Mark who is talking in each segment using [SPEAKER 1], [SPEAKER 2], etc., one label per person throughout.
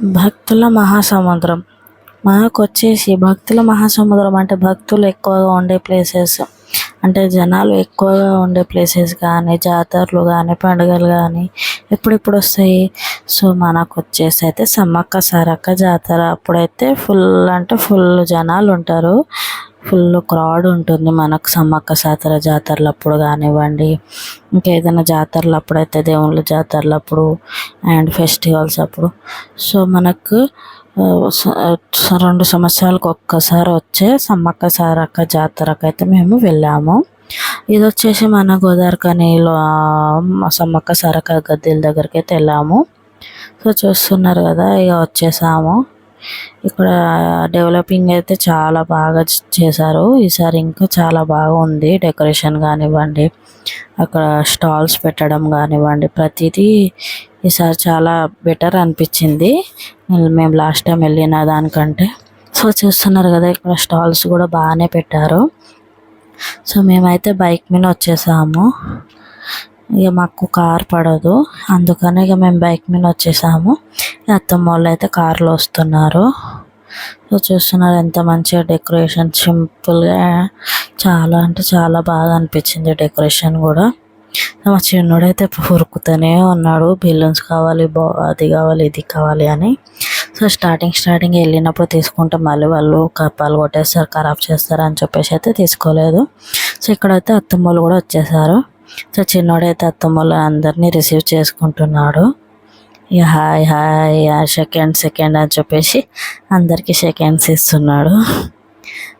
[SPEAKER 1] భక్తుల మహాసముద్రం. మనకు వచ్చేసి భక్తుల మహాసముద్రం అంటే భక్తులు ఎక్కువగా ఉండే ప్లేసెస్ అంటే జనాలు ఎక్కువగా ఉండే ప్లేసెస్ కానీ జాతరలు కానీ పండుగలు కానీ ఎప్పుడెప్పుడు వస్తాయి? సో మనకు వచ్చేసి అయితే సమ్మక్క సారక్క జాతర అప్పుడైతే ఫుల్ అంటే ఫుల్ జనాలు ఉంటారు ఫుల్ క్రౌడ్ ఉంటుంది మనకు సమ్మక్క సాతర జాతరలప్పుడు కానివ్వండి. ఇంకేదైనా జాతరలు అప్పుడైతే దేవుళ్ళ జాతరలు అప్పుడు అండ్ ఫెస్టివల్స్ అప్పుడు. సో మనకు రెండు సంవత్సరాలకు ఒక్కసారి వచ్చే సమ్మక్క సారక్క జాతరకు అయితే మేము వెళ్ళాము. ఇది వచ్చేసి మన గోదావరికనిలో సమ్మక్క సారక్క గద్దెల దగ్గరికి అయితే వెళ్ళాము. సో చూస్తున్నారు కదా ఇక వచ్చేసాము. ఇక్కడ డెవలపింగ్ అయితే చాలా బాగా చేశారు. ఈసారి ఇంకా చాలా బాగుంది డెకరేషన్ కానివ్వండి. అక్కడ స్టాల్స్ పెట్టడం కానివ్వండి. ప్రతిదీ ఈసారి చాలా బెటర్ అనిపించింది. మేము లాస్ట్ టైం వెళ్ళిన దానికంటే. సో చూస్తున్నారు కదా ఇక్కడ స్టాల్స్ కూడా బాగానే పెట్టారు. సో మేమైతే బైక్ మీద వచ్చేసాము. ఇక మాకు కార్ పడదు. అందుకని ఇక మేము బైక్ మీద వచ్చేసాము. ఇక అత్తమ్మ వాళ్ళు అయితే కార్లో వస్తున్నారు. సో చూస్తున్నారు ఎంత మంచిగా డెకరేషన్ సింపుల్గా చాలా అంటే చాలా బాగా అనిపించింది డెకరేషన్ కూడా. మా చిన్నోడైతే ఉరుకుతూనే ఉన్నాడు. బెలూన్స్ కావాలి బా అది కావాలి ఇది కావాలి అని. సో స్టార్టింగ్ స్టార్టింగ్ వెళ్ళినప్పుడు తీసుకుంటే మళ్ళీ వాళ్ళు కప్పాలు కొట్టేస్తారు ఖరాబ్ చేస్తారు అని చెప్పేసి అయితే తీసుకోలేదు. సో ఇక్కడైతే అత్తమ్మలు కూడా వచ్చేసారు. సో చిన్నోడైతే అత్తమ్మలు అందరినీ రిసీవ్ చేసుకుంటున్నాడు. ఇక హాయ్ హాయ్ సెకండ్ సెకండ్ అని చెప్పేసి అందరికీ సెకండ్స్ ఇస్తున్నాడు.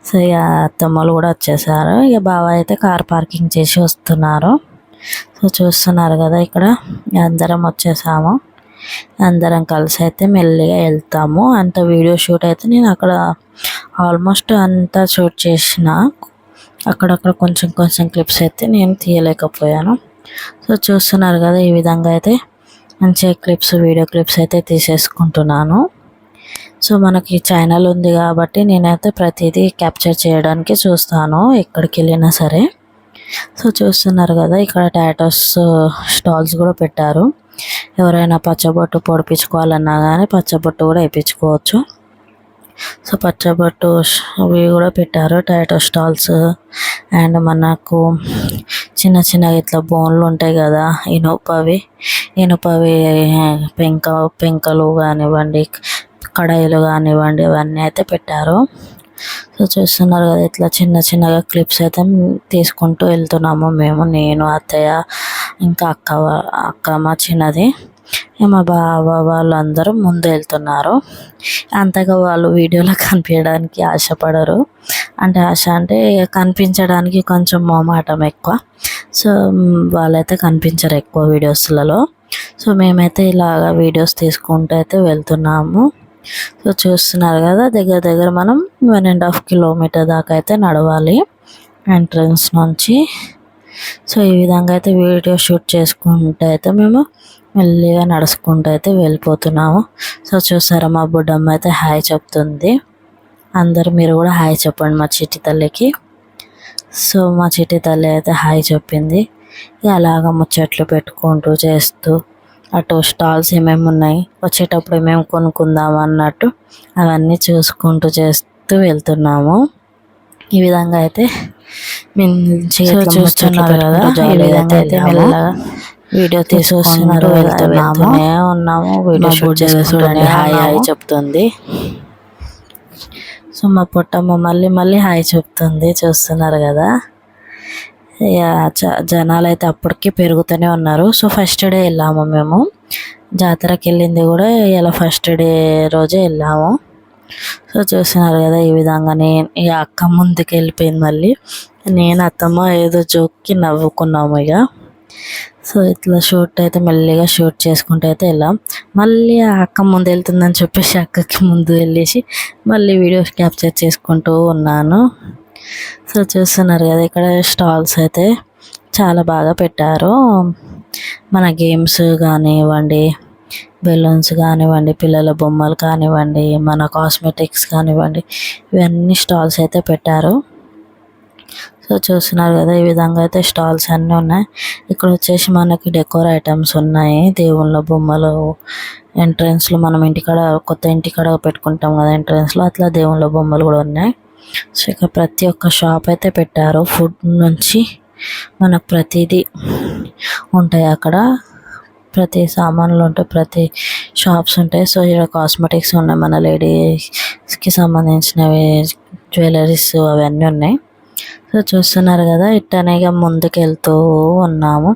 [SPEAKER 1] సో ఇక అత్తమ్మలు కూడా వచ్చేసారు. ఇక బావ అయితే కార్ పార్కింగ్ చేసి వస్తున్నారు. సో చూస్తున్నారు కదా ఇక్కడ అందరం వచ్చేసాము. అందరం కలిసి అయితే మెల్లిగా వెళ్తాము. అంత వీడియో షూట్ అయితే నేను అక్కడ ఆల్మోస్ట్ అంతా షూట్ చేసిన. అక్కడక్కడ కొంచెం కొంచెం క్లిప్స్ అయితే నేను తీయలేకపోయాను. సో చూస్తున్నారు కదా ఈ విధంగా అయితే మంచిగా క్లిప్స్ వీడియో క్లిప్స్ అయితే తీసేసుకుంటున్నాను. సో మనకి ఛానల్ ఉంది కాబట్టి నేనైతే ప్రతిదీ క్యాప్చర్ చేయడానికి చూస్తాను ఎక్కడికి వెళ్ళినా సరే. సో చూస్తున్నారు కదా ఇక్కడ టాటోస్ స్టాల్స్ కూడా పెట్టారు. ఎవరైనా పచ్చబొట్టు పొడిపించుకోవాలన్నా కానీ పచ్చబొట్టు కూడా వేయించుకోవచ్చు. సో పచ్చబొట్టు అవి కూడా పెట్టారు టైటో స్టాల్స్. అండ్ మనకు చిన్న చిన్న ఇట్లా బోన్లు ఉంటాయి కదా ఇనుపవి ఇనుపవి పెంక పెంకలు కానివ్వండి కడాయిలు కానివ్వండి అవన్నీ అయితే పెట్టారు. సో చూస్తున్నారు కదా ఇట్లా చిన్న చిన్నగా క్లిప్స్ అయితే తీసుకుంటూ వెళ్తున్నాము మేము నేను అత్తయ్య ఇంకా అక్క అక్క మా చిన్నది. మా బావ వాళ్ళందరూ ముందు వెళ్తున్నారు అంతగా వాళ్ళు వీడియోలో కనిపించడానికి ఆశపడరు. అంటే ఆశ అంటే ఇక కనిపించడానికి కొంచెం మోమాటం ఎక్కువ. సో వాళ్ళైతే కనిపించరు ఎక్కువ వీడియోస్లలో. సో మేమైతే ఇలాగ వీడియోస్ తీసుకుంటూ అయితే వెళ్తున్నాము. సో చూస్తున్నారు కదా దగ్గర దగ్గర మనం వన్ అండ్ హాఫ్ కిలోమీటర్ దాకా అయితే నడవాలి ఎంట్రన్స్ నుంచి. సో ఈ విధంగా అయితే వీడియో షూట్ చేసుకుంటే అయితే మేము మెల్లిగా నడుచుకుంటూ అయితే వెళ్ళిపోతున్నాము. సో చూసారా మా బుడ్డమ్మ అయితే హాయ్ చెప్తుంది. అందరు మీరు కూడా హాయ్ చెప్పండి మా చిట్టి తల్లికి. సో మా చిట్టి తల్లి అయితే హాయ్ చెప్పింది. అలాగ ముచ్చట్లు పెట్టుకుంటూ చేస్తూ అటు స్టాల్స్ ఏమేమి ఉన్నాయి వచ్చేటప్పుడు ఏమేమి కొనుక్కుందాం అన్నట్టు అవన్నీ చూసుకుంటూ చేస్తూ వెళ్తున్నాము. ఈ విధంగా అయితే మంచిగా చూస్తున్నారు కదా ఈ విధంగా అయితే వీడియో తీసుకుంటూ వెళ్తున్నాము. ఉన్నాము. వీడియో షూట్ చేసుకుంటూనే హాయ్ హాయ్ చెప్తుంది. సో మా పొట్టమ్మ మళ్ళీ మళ్ళీ హాయ్ చెప్తుంది చూస్తున్నారు కదా. జనాలు అయితే అప్పటికి పెరుగుతూనే ఉన్నారు. సో ఫస్ట్ డే వెళ్ళాము మేము. జాతరకి వెళ్ళింది కూడా ఇలా ఫస్ట్ డే రోజే వెళ్ళాము. సో చూస్తున్నారు కదా ఈ విధంగా నేను ఇక అక్క ముందుకు వెళ్ళిపోయింది మళ్ళీ. నేను అత్తమ్మ ఏదో జోక్కి నవ్వుకున్నాము ఇక. సో ఇట్లా షూట్ అయితే మెల్లిగా షూట్ చేసుకుంటూ అయితే వెళ్ళాం. మళ్ళీ ఆ అక్క ముందు వెళ్తుందని చెప్పేసి అక్కకి ముందు వెళ్ళేసి మళ్ళీ వీడియో క్యాప్చర్ చేసుకుంటూ ఉన్నాను. సో చూస్తున్నారు కదా ఇక్కడ స్టాల్స్ అయితే చాలా బాగా పెట్టారు. మన గేమ్స్ కానివ్వండి బెలూన్స్ కానివ్వండి పిల్లల బొమ్మలు కానివ్వండి మన కాస్మెటిక్స్ కానివ్వండి ఇవన్నీ స్టాల్స్ అయితే పెట్టారు. సో చూస్తున్నారు కదా ఈ విధంగా అయితే స్టాల్స్ అన్నీ ఉన్నాయి. ఇక్కడ వచ్చేసి మనకి డెకోర్ ఐటమ్స్ ఉన్నాయి. దేవుళ్ళ బొమ్మలు ఎంట్రన్స్లో మనం ఇంటికాడ కొత్త ఇంటికాడ పెట్టుకుంటాం కదా ఎంట్రన్స్లో అట్లా దేవుళ్ళ బొమ్మలు కూడా ఉన్నాయి. సో ఇక్కడ ప్రతి ఒక్క షాప్ అయితే పెట్టారు. ఫుడ్ నుంచి మనకు ప్రతిదీ ఉంటాయి అక్కడ. ప్రతి సామాన్లు ఉంటాయి ప్రతి షాప్స్ ఉంటాయి. సో ఇక్కడ కాస్మెటిక్స్ ఉన్నాయి మన లేడీస్కి సంబంధించినవి జ్యువెలరీస్ అవన్నీ ఉన్నాయి. సో చూస్తున్నారు కదా ఇట్టనే ఇక ముందుకు వెళ్తూ ఉన్నాము.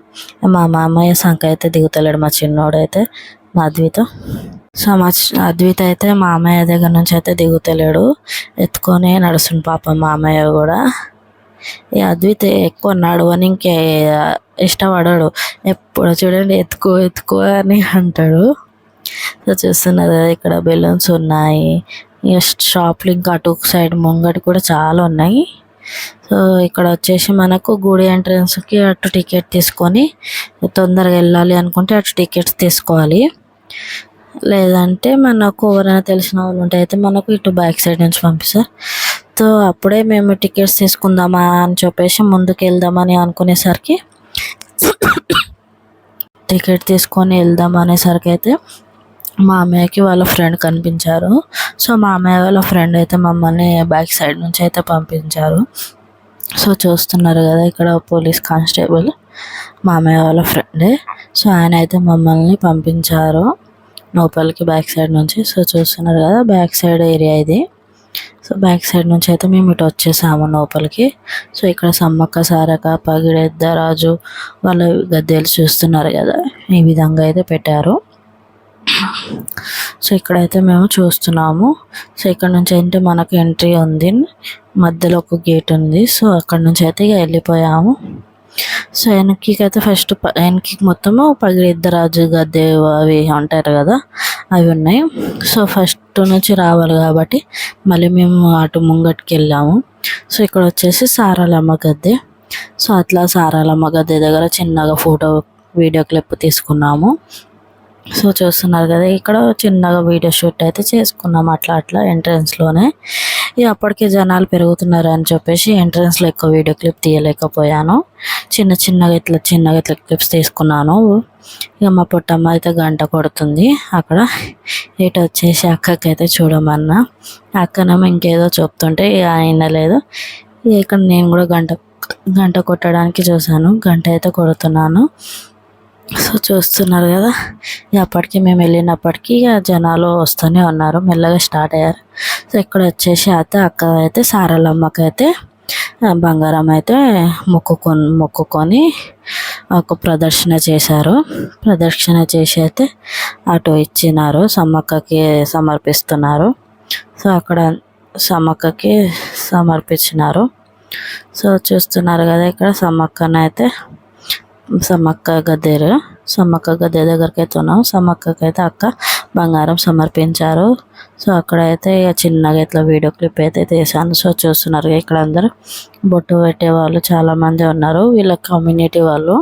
[SPEAKER 1] మా మామయ్య సంఖ అయితే దిగుతలేడు మా చిన్నోడు అయితే మా అద్విత. సో మా అద్విత అయితే మా మామయ్య దగ్గర నుంచి అయితే దిగుతలేడు ఎత్తుకొని నడుస్తుంది పాపం మామయ్య కూడా. ఈ అద్విత ఎక్కువ నడవని ఇంకే ఇష్టపడాడు ఎప్పుడు చూడండి ఎత్తుకో ఎత్తుకో అని అంటాడు. సో చూస్తున్నారు కదా ఇక్కడ బెలూన్స్ ఉన్నాయి ఇక షాప్లు ఇంకా అటు సైడ్ ముంగటి కూడా చాలా ఉన్నాయి. సో ఇక్కడ వచ్చేసి మనకు గుడి ఎంట్రన్స్కి అటు టికెట్ తీసుకొని తొందరగా వెళ్ళాలి అనుకుంటే అటు టికెట్స్ తీసుకోవాలి. లేదంటే మనకు ఎవరైనా తెలిసిన వాళ్ళు ఉంటే అయితే మనకు ఇటు బ్యాక్ సైడ్ నుంచి పంపిస్తారు. సో అప్పుడే మేము టికెట్స్ తీసుకుందామా అని చెప్పేసి ముందుకు వెళ్దామని అనుకునేసరికి టికెట్ తీసుకొని వెళ్దాం అనేసరికి అయితే మా అమ్మయ్యకి వాళ్ళ ఫ్రెండ్ కనిపించారు. సో మా అమ్మయ్య వాళ్ళ ఫ్రెండ్ అయితే మమ్మల్ని బ్యాక్ సైడ్ నుంచి అయితే పంపించారు. సో చూస్తున్నారు కదా ఇక్కడ పోలీస్ కానిస్టేబుల్ మా అమ్మయ్య వాళ్ళ ఫ్రెండే. సో ఆయన అయితే మమ్మల్ని పంపించారు లోపలికి బ్యాక్ సైడ్ నుంచి. సో చూస్తున్నారు కదా బ్యాక్ సైడ్ ఏరియా ఇది. సో బ్యాక్ సైడ్ నుంచి అయితే మేము ఇటు వచ్చేసాము లోపలికి. సో ఇక్కడ సమ్మక్క సారక పగిడెద్ద రాజు వాళ్ళ గద్దెలు చూస్తున్నారు కదా ఈ విధంగా అయితే పెట్టారు. సో ఇక్కడైతే మేము చూస్తున్నాము. సో ఇక్కడ నుంచి అయితే మనకు ఎంట్రీ ఉంది. మధ్యలో ఒక గేట్ ఉంది. సో అక్కడ నుంచి అయితే ఇక వెళ్ళిపోయాము. సో వెనక్కి అయితే ఫస్ట్ వెనక్కి మొత్తము పగిడిద్దరాజు గద్దె అవి అంటారు కదా అవి ఉన్నాయి. సో ఫస్ట్ నుంచి రావాలి కాబట్టి మళ్ళీ మేము అటు ముంగట్కి వెళ్ళాము. సో ఇక్కడ వచ్చేసి సారాలమ్మ గద్దె. సో అట్లా సారాలమ్మ గద్దె దగ్గర చిన్నగా ఫోటో వీడియో క్లిప్ తీసుకున్నాము. సో చూస్తున్నారు కదా ఇక్కడ చిన్నగా వీడియో షూట్ అయితే చేసుకున్నాం అట్లా అట్లా ఎంట్రన్స్లోనే ఇక అప్పటికే జనాలు పెరుగుతున్నారు అని చెప్పేసి ఎంట్రన్స్లో ఎక్కువ వీడియో క్లిప్ తీయలేకపోయాను. చిన్న చిన్నగా ఇట్లా చిన్నగా ఇట్లా క్లిప్స్ తీసుకున్నాను. ఇక మా పుట్టమ్మ అయితే గంట కొడుతుంది. అక్కడ ఇటు వచ్చేసి అక్కకి అయితే చూడమన్నా. అక్కనేమో ఇంకేదో చెప్తుంటే ఇక ఆయన లేదు. ఇక్కడ నేను కూడా గంట గంట కొట్టడానికి చూశాను. గంట అయితే కొడుతున్నాను. సో చూస్తున్నారు కదా అప్పటికి మేము వెళ్ళినప్పటికీ ఇక జనాలు వస్తూనే ఉన్నారు మెల్లగా స్టార్ట్ అయ్యారు. సో ఇక్కడ వచ్చేసి అయితే అక్క అయితే సారలమ్మకి అయితే బంగారం అయితే మొక్కుకొని మొక్కుకొని ఒక ప్రదర్శన చేశారు. ప్రదర్శన చేసి అయితే అటు ఇచ్చినారు సమ్మక్కకి సమర్పిస్తున్నారు. సో అక్కడ సమ్మక్కకి సమర్పించినారు. సో చూస్తున్నారు కదా ఇక్కడ సమ్మక్కనైతే సమ్మక్క గద్దెరు సమ్మక్క గద్దె దగ్గరికి అయితే ఉన్నాం. సమ్మక్కకి అయితే అక్క బంగారం సమర్పించారు. సో అక్కడైతే ఇక చిన్నగా ఇట్లా వీడియో క్లిప్ అయితే తీసాను సో చూస్తున్నారు ఇక్కడ అందరూ. బొట్టు పెట్టే వాళ్ళు చాలా మంది ఉన్నారు. వీళ్ళ కమ్యూనిటీ వాళ్ళు.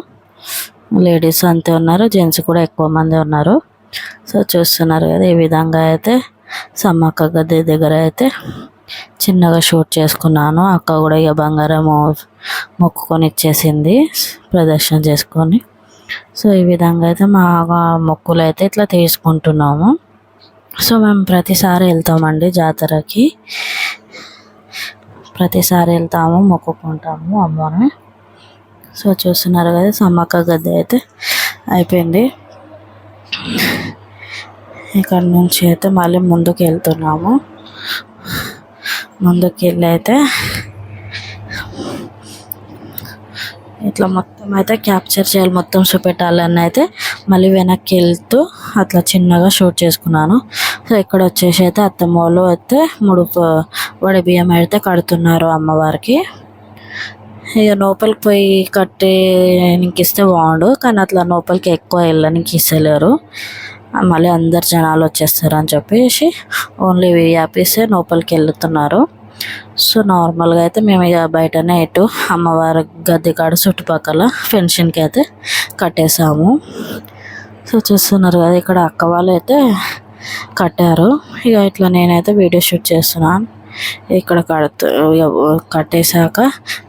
[SPEAKER 1] లేడీస్ అంతే ఉన్నారు. జెంట్స్ కూడా ఎక్కువ మంది ఉన్నారు. సో చూస్తున్నారు కదా ఈ విధంగా అయితే సమ్మక్క గద్దె దగ్గర అయితే చిన్నగా షూట్ చేసుకున్నాను. అక్క కూడా ఇక బంగారం మొక్కుకొని ఇచ్చేసింది. ప్రదర్శన చేసుకొని. సో ఈ విధంగా అయితే మా మొక్కులు అయితే ఇట్లా తీసుకుంటున్నాము. సో మేము ప్రతిసారి వెళ్తామండి జాతరకి. ప్రతిసారి వెళ్తాము మొక్కుకుంటాము అమ్మని. సో చూస్తున్నారు కదా సమ్మక్క గద్దె అయితే అయిపోయింది. ఇక్కడ నుంచి అయితే మళ్ళీ ముందుకు వెళ్తున్నాము. ముందుకు వెళ్ళి అయితే ఇట్లా మొత్తం అయితే క్యాప్చర్ చేయాలి మొత్తం చూపెట్టాలని అయితే మళ్ళీ వెనక్కి వెళ్తూ అట్లా చిన్నగా షూట్ చేసుకున్నాను. సో ఇక్కడ వచ్చేసి అయితే అత్తమ్మ వాళ్ళు అయితే ముడుపు వడి బియ్యం అయితే కడుతున్నారు అమ్మవారికి. ఇక లోపలికి పోయి కట్టేనికి ఇస్తే బాగుండు కానీ అట్లా లోపలికి ఎక్కువ వెళ్ళడానికి ఇస్తలేరు. మళ్ళీ అందరు జనాలు వచ్చేస్తారు అని చెప్పేసి ఓన్లీ వ్యాపీసే లోపలికి వెళ్తున్నారు. సో నార్మల్గా అయితే మేము ఇక బయటనే ఇటు అమ్మవారి గద్దె కాడ చుట్టుపక్కల ఫెన్షన్కి అయితే కట్టేసాము. సో చూస్తున్నారు కదా ఇక్కడ అక్క వాళ్ళు అయితే కట్టారు. ఇక ఇట్లా నేనైతే వీడియో షూట్ చేస్తున్నాను. ఇక్కడ కడుతూ కట్టేశాక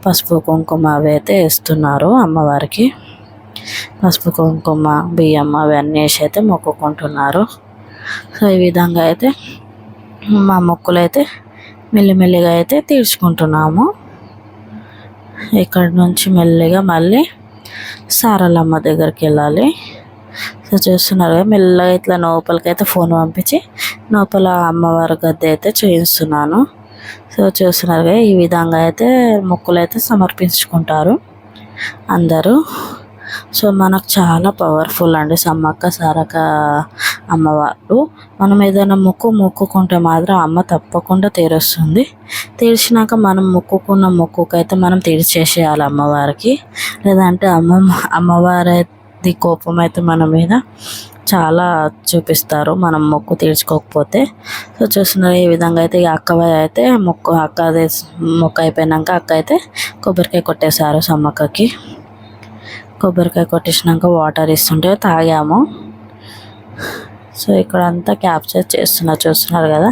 [SPEAKER 1] పసుపు కుంకుమ అవి అయితే వేస్తున్నారు అమ్మవారికి. పసుపు కుంకుమ బియ్యం అవన్నీ వేసి అయితే మొక్కుకుంటున్నారు. సో ఈ విధంగా అయితే మా మొక్కులు అయితే మెల్లిమెల్లిగా అయితే తీర్చుకుంటున్నాము. ఇక్కడ నుంచి మెల్లిగా మళ్ళీ సారలమ్మ దగ్గరికి వెళ్ళాలి. సో చూస్తున్నారు కదా మెల్లగా ఇట్లా లోపలికైతే ఫోన్ పంపించి లోపల అమ్మవారి గద్దె అయితే చేయిస్తున్నాను సో చూస్తున్నారు కదా ఈ విధంగా అయితే మొక్కులు అయితే సమర్పించుకుంటారు అందరూ. సో మనకు చాలా పవర్ఫుల్ అండి సమ్మక్క సారక్క అమ్మవారు. మనం ఏదైనా మొక్కు మొక్కుకుంటే మాత్రం అమ్మ తప్పకుండా తీరుస్తుంది. తీర్చినాక మనం మొక్కుకున్న మొక్కుకైతే మనం తీర్చేసేయాలి అమ్మవారికి. లేదంటే అమ్మ అమ్మవారి కోపం అయితే మన మీద చాలా చూపిస్తారు. మనం మొక్కు తీర్చుకోకపోతే. సో చూస్తున్నారు ఈ విధంగా అయితే ఈ అక్క అయితే మొక్కు అక్క మొక్క అయిపోయినాక అక్క అయితే కొబ్బరికాయ కొట్టేశారు సమ్మక్కకి. కొబ్బరికాయ కొట్టేసినాక వాటర్ ఇస్తుంటే తాగాము. సో ఇక్కడ అంతా క్యాప్చర్ చేస్తున్నా చూస్తున్నారు కదా.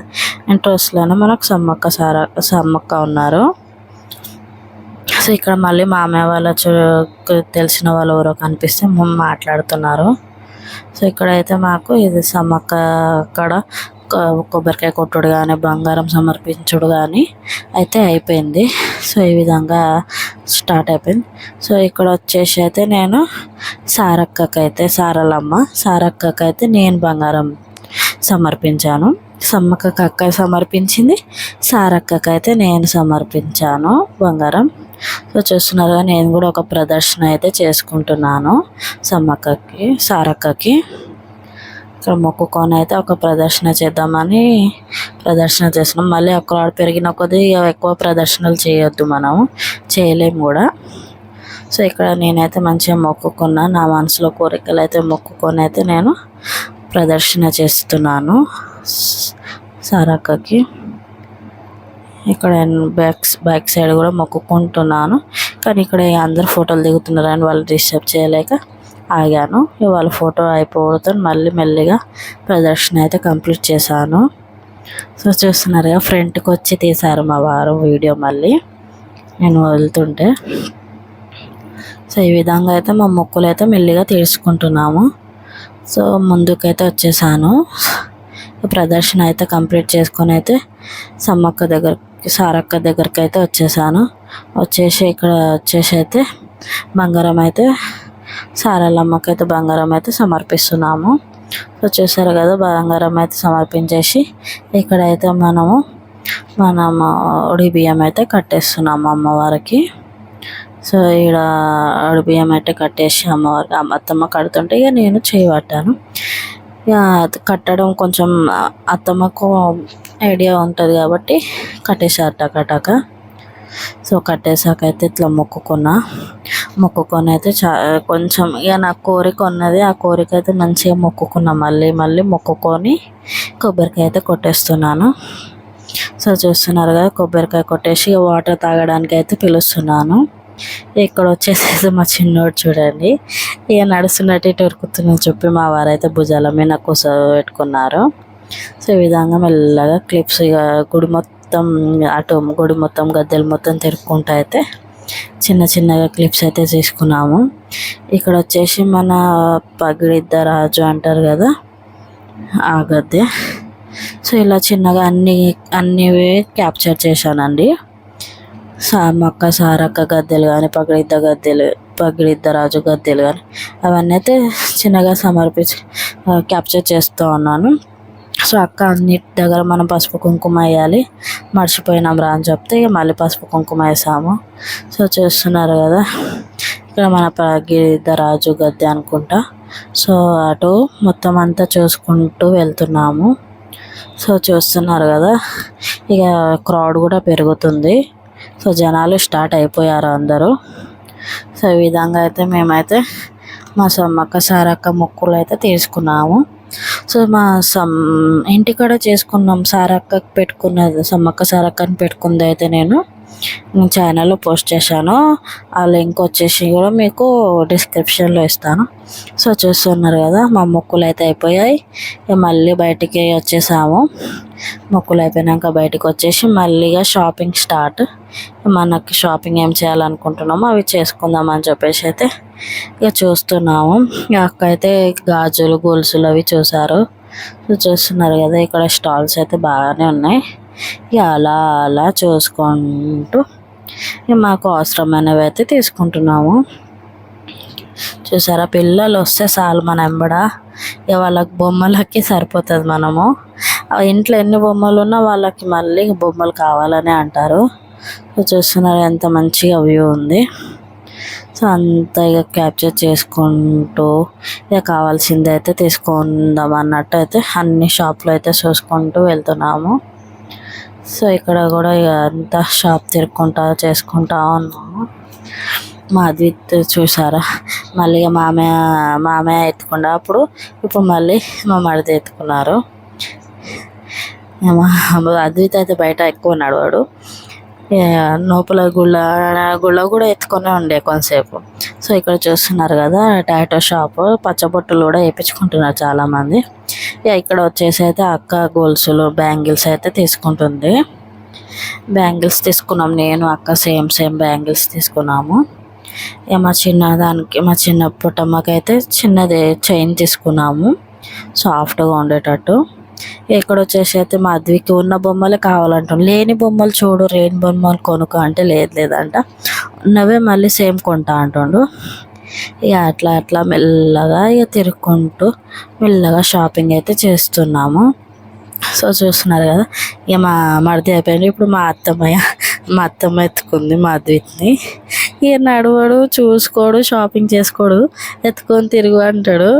[SPEAKER 1] ఇంట్రెస్ట్లోనే మనకు సమ్మక్క సార సమ్మక్క ఉన్నారు. సో ఇక్కడ మళ్ళీ మామయ్య వాళ్ళ తెలిసిన వాళ్ళు ఎవరో కనిపిస్తే మాట్లాడుతున్నారు. సో ఇక్కడైతే మాకు ఇది సమ్మక్క అక్కడ కొబ్బరికాయ కొట్టుడు కానీ బంగారం సమర్పించుడు కానీ అయితే అయిపోయింది. సో ఈ విధంగా స్టార్ట్ అయిపోయింది. సో ఇక్కడ వచ్చేసి అయితే నేను సారక్కకైతే సారలమ్మ సారక్కకైతే నేను బంగారం సమర్పించాను. సమ్మక్క అక్క సమర్పించింది సారక్కకైతే నేను సమర్పించాను బంగారం. సో చూస్తున్నారు నేను కూడా ఒక ప్రదర్శన అయితే చేసుకుంటున్నాను సమ్మక్కకి సారక్కకి. ఇక్కడ మొక్కుకొని అయితే ఒక ప్రదర్శన చేద్దామని ప్రదర్శన చేస్తున్నాం. మళ్ళీ అక్కడ పెరిగిన కొద్దీ ఎక్కువ ప్రదర్శనలు చేయొద్దు మనం. చేయలేము కూడా. సో ఇక్కడ నేనైతే మంచిగా మొక్కుకున్నా. నా మనసులో కోరికలు అయితే మొక్కుకొని అయితే నేను ప్రదర్శన చేస్తున్నాను. సారక్కకి ఇక్కడ బ్యాక్ బ్యాక్ సైడ్ కూడా మొక్కుకుంటున్నాను. కానీ ఇక్కడ అందరు ఫోటోలు దిగుతున్నారు అని వాళ్ళు డిస్టర్బ్ చేయలేక ఆగాను. ఇవాళ ఫోటో అయిపోవడంతో మళ్ళీ మెల్లిగా ప్రదర్శన అయితే కంప్లీట్ చేశాను. సో చూస్తున్నారు ఫ్రంట్కి వచ్చి తీశారు మా వారు వీడియో మళ్ళీ. నేను వెళ్తుంటే సో ఈ విధంగా అయితే మా మొక్కులు అయితే మెల్లిగా తీర్చుకుంటున్నాము. సో ముందుకైతే వచ్చేసాను. ప్రదర్శన అయితే కంప్లీట్ చేసుకొని అయితే సమ్మక్క దగ్గర సారక్క దగ్గరికి అయితే వచ్చేసాను. వచ్చేసి ఇక్కడ వచ్చేసి అయితే బంగారం అయితే సారలమ్మకి అయితే బంగారం అయితే సమర్పిస్తున్నాము. సో చూసారు కదా బంగారం అయితే సమర్పించేసి ఇక్కడైతే మనము మనం ఒడి బియ్యం అయితే కట్టేస్తున్నాము అమ్మవారికి. సో ఇక్కడ ఒడి బియ్యం అయితే కట్టేసి అమ్మవారికి అత్తమ్మ కడుతుంటే ఇక నేను చేయబట్టాను ఇక కట్టడం కొంచెం అత్తమ్మకు ఐడియా ఉంటుంది కాబట్టి కట్టేశారు టక సో కట్టేశాక అయితే ఇట్లా మొక్కుకున్నా. మొక్కుకొని అయితే చా కొంచెం ఇక నా కోరిక ఉన్నది ఆ కోరిక అయితే మంచిగా మొక్కుకున్నా. మళ్ళీ మళ్ళీ మొక్కుకొని కొబ్బరికాయ అయితే కొట్టేస్తున్నాను. సో చూస్తున్నారు కదా కొబ్బరికాయ కొట్టేసి వాటర్ తాగడానికి అయితే పిలుస్తున్నాను. ఇక్కడ వచ్చేసేసి మా చిన్నోడు చూడండి. ఇక నడుస్తున్నట్టు ఇటు ఉరుకుతుందని చెప్పి మా వారైతే భుజాల మీద కూస పెట్టుకున్నారు సో ఈ విధంగా మెల్లగా క్లిప్స్ ఇక గుడి మొత్తం అటు గుడి మొత్తం గద్దెలు మొత్తం తిరుక్కుంటూ అయితే చిన్న చిన్నగా క్లిప్స్ అయితే తీసుకున్నాము ఇక్కడ వచ్చేసి మన పగిడిద్ద రాజు అంటారు కదా ఆ గద్దె. సో ఇలా చిన్నగా అన్ని అన్నివి క్యాప్చర్ చేశానండి. సామక్క సారక్క గద్దెలు కానీ పగిడిద్ద గద్దెలు పగిడిద్ద రాజు గద్దెలు కానీ అవన్నీ అయితే చిన్నగా సమర్పించి క్యాప్చర్ చేస్తూ ఉన్నాను. సో అక్క అన్నిటి దగ్గర మనం పసుపు కుంకుమ వేయాలి. మర్చిపోయినాం రా అని చెప్తే ఇక మళ్ళీ పసుపు కుంకుమ వేసాము. సో చేస్తున్నారు కదా. ఇక్కడ మన గిరిధరాజు రాజు గద్దె అనుకుంటా. సో అటు మొత్తం అంతా చూసుకుంటూ వెళ్తున్నాము. సో చూస్తున్నారు కదా. ఇక క్రౌడ్ కూడా పెరుగుతుంది. సో జనాలు స్టార్ట్ అయిపోయారు అందరూ. సో ఈ విధంగా అయితే మేమైతే మా సమ్మక్క సారక్క మొక్కులు అయితే తీసుకున్నాము. సో మా సమ్ ఇంటికాడ చేసుకున్నాం సారక్క పెట్టుకున్నది సమ్మక్క సారక్క అని పెట్టుకుంది అయితే నేను. ఛానల్లో పోస్ట్ చేశాను. ఆ లింక్ వచ్చేసి కూడా మీకు డిస్క్రిప్షన్లో ఇస్తాను. సో చూస్తున్నారు కదా మా మొక్కులు అయితే అయిపోయాయి. మళ్ళీ బయటికి వచ్చేసాము. మొక్కులు అయిపోయినాక బయటకు వచ్చేసి మళ్ళీగా షాపింగ్ స్టార్ట్ మనకి షాపింగ్ ఏం చేయాలనుకుంటున్నామో అవి చేసుకుందాం అని చెప్పేసి అయితే ఇక చూస్తున్నాము. అక్క అయితే గాజులు గొలుసులు అవి చూసారు సో చూస్తున్నారు కదా ఇక్కడ స్టాల్స్ అయితే బాగానే ఉన్నాయి. ఇక అలా అలా చూసుకుంటూ ఇక మాకు అవసరమైనవి అయితే తీసుకుంటున్నాము. చూసారా పిల్లలు వస్తే చాలు మన ఎంబడ. ఇక వాళ్ళకి బొమ్మలకి సరిపోతుంది మనము. ఇంట్లో ఎన్ని బొమ్మలు ఉన్నా వాళ్ళకి మళ్ళీ బొమ్మలు కావాలని అంటారు. చూస్తున్నారు ఎంత మంచిగా వ్యూ ఉంది. సో అంతా ఇక క్యాప్చర్ చేసుకుంటూ ఇక కావాల్సింది అయితే తీసుకుందాం అన్నట్టు అయితే అన్ని షాప్లో అయితే చూసుకుంటూ వెళ్తున్నాము. సో ఇక్కడ కూడా ఇక అంతా షాప్ తిరుక్కుంటా చేసుకుంటా ఉన్నాము. మా అద్విత్ చూసారా? మళ్ళీ ఇక మామయ్య మామయ్య ఎత్తుకుండా అప్పుడు ఇప్పుడు మళ్ళీ మా మరిది ఎత్తుకున్నారు. అద్విత్ అయితే బయట ఎక్కువ నడవాడు. ఇక గుళ్ళ గుళ్ళ కూడా ఎత్తుకొని ఉండే కొంతసేపు. సో ఇక్కడ చూస్తున్నారు కదా టాటో షాప్ పచ్చబొట్టులు కూడా వేయించుకుంటున్నారు చాలామంది. ఇక్కడ వచ్చేసి అయితే అక్క గొలుసులు బ్యాంగిల్స్ అయితే తీసుకుంటుంది. బ్యాంగిల్స్ తీసుకున్నాం. నేను అక్క సేమ్ సేమ్ బ్యాంగిల్స్ తీసుకున్నాము. ఇక మా చిన్న దానికి మా చిన్న పుట్టమ్మకి అయితే చిన్నది చైన్ తీసుకున్నాము. సాఫ్ట్గా ఉండేటట్టు. ఇక్కడ వచ్చేసి అయితే మా ఉన్న బొమ్మలే కావాలంటాం లేని బొమ్మలు చూడు లేని బొమ్మలు కొనుక్కో అంటే లేదు లేదంట. ఉన్నవే మళ్ళీ సేమ్ కొంటా అంటుండు. ఇక అట్లా అట్లా మెల్లగా ఇక తిరుక్కుంటూ మెల్లగా షాపింగ్ అయితే చేస్తున్నాము. సో చూస్తున్నారు కదా ఇక మా మరిది అయిపోయింది. ఇప్పుడు మా అత్తమ్మయ్య మా అత్తమ్మ ఎత్తుకుంది మా అద్విత్ని ఇక నడవడు చూసుకోడు షాపింగ్ చేసుకోడు ఎత్తుకొని తిరుగు అంటాడు.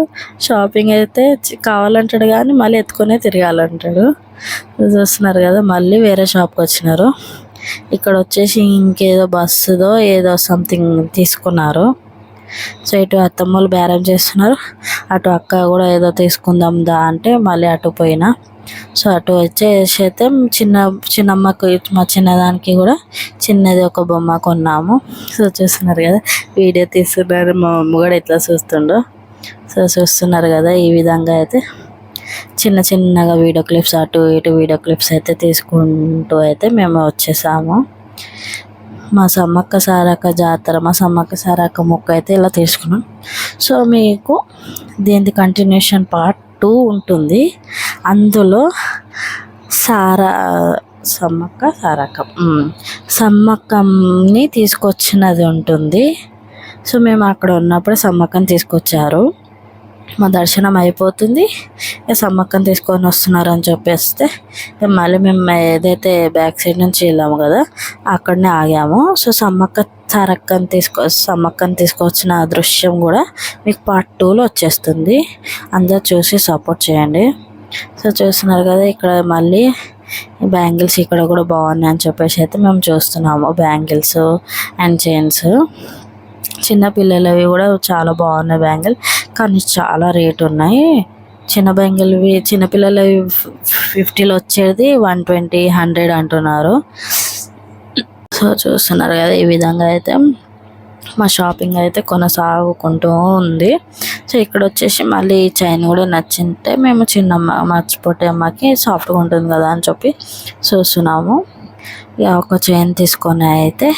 [SPEAKER 1] షాపింగ్ అయితే కావాలంటాడు కానీ మళ్ళీ ఎత్తుకొనే తిరగాలంటాడు. చూస్తున్నారు కదా మళ్ళీ వేరే షాప్కి వచ్చినారు. ఇక్కడ వచ్చేసి ఇంకేదో బస్సుదో ఏదో సంథింగ్ తీసుకున్నారు. సో ఇటు అత్తమ్మలు బేరం చేస్తున్నారు. అటు అక్క కూడా ఏదో తీసుకుందాం దా అంటే మళ్ళీ అటు పోయినా. సో అటు వచ్చేసి అయితే చిన్న చిన్నమ్మకు మా చిన్నదానికి కూడా చిన్నది ఒక బొమ్మ కొన్నాము. సో చూస్తున్నారు కదా వీడియో తీస్తున్నారు. మా అమ్మ కూడా ఇట్లా చూస్తుండో. సో చూస్తున్నారు కదా ఈ విధంగా అయితే. చిన్న చిన్నగా వీడియో క్లిప్స్ అటు ఇటు వీడియో క్లిప్స్ అయితే తీసుకుంటూ అయితే మేము వచ్చేసాము. మా సమ్మక్క సారక్క జాతర మా సమ్మక్క సారక్క మొక్క అయితే ఇలా తీసుకున్నాం. సో మీకు దీని కంటిన్యూషన్ పార్ట్ టూ ఉంటుంది. అందులో సారా సమ్మక్క సారక్క సమ్మక్కని తీసుకొచ్చినది ఉంటుంది. సో మేము అక్కడ ఉన్నప్పుడు సమ్మక్కని తీసుకొచ్చారు. మా దర్శనం అయిపోతుంది. ఇక సమ్మక్కని తీసుకొని వస్తున్నారు అని చెప్పేస్తే ఇక మళ్ళీ మేము ఏదైతే బ్యాక్ సైడ్ నుంచి వెళ్ళాము కదా అక్కడనే ఆగాము. సో సమ్మక్క సారక్కని తీసుకో సమ్మక్కని తీసుకొచ్చిన దృశ్యం కూడా మీకు పార్ట్ టూలో వచ్చేస్తుంది. అందరు చూసి సపోర్ట్ చేయండి. సో చూస్తున్నారు కదా ఇక్కడ మళ్ళీ బ్యాంగిల్స్ ఇక్కడ కూడా బాగున్నాయి అని చెప్పేసి అయితే మేము చూస్తున్నాము. Bangles and chains. చిన్నపిల్లలవి కూడా చాలా బాగున్నాయి బ్యాంగిల్. కానీ చాలా రేట్ ఉన్నాయి. చిన్న బ్యాంగిల్వి చిన్నపిల్లలవి ఫిఫ్టీలో వచ్చేది వన్ ట్వంటీ హండ్రెడ్ అంటున్నారు. సో చూస్తున్నారు కదా ఈ విధంగా అయితే మా షాపింగ్ అయితే కొనసాగుకుంటూ ఉంది. సో ఇక్కడ వచ్చేసి మళ్ళీ ఈ చైన్ కూడా నచ్చింటే మేము చిన్నమ్మ మర్చిపోతే అమ్మకి సాఫ్ట్గా ఉంటుంది కదా అని చెప్పి చూస్తున్నాము. ఇక ఒక చైన్ తీసుకొని అయితే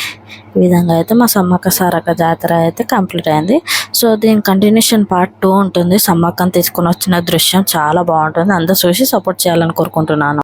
[SPEAKER 1] ఈ విధంగా అయితే మా సమ్మక్క సారక్క జాతర అయితే కంప్లీట్ అయింది. సో దీని కంటిన్యూషన్ పార్ట్ టూ ఉంటుంది. సమ్మక్కను తీసుకొని వచ్చిన దృశ్యం చాలా బాగుంటుంది. అందరూ చూసి సపోర్ట్ చేయాలని కోరుకుంటున్నాను.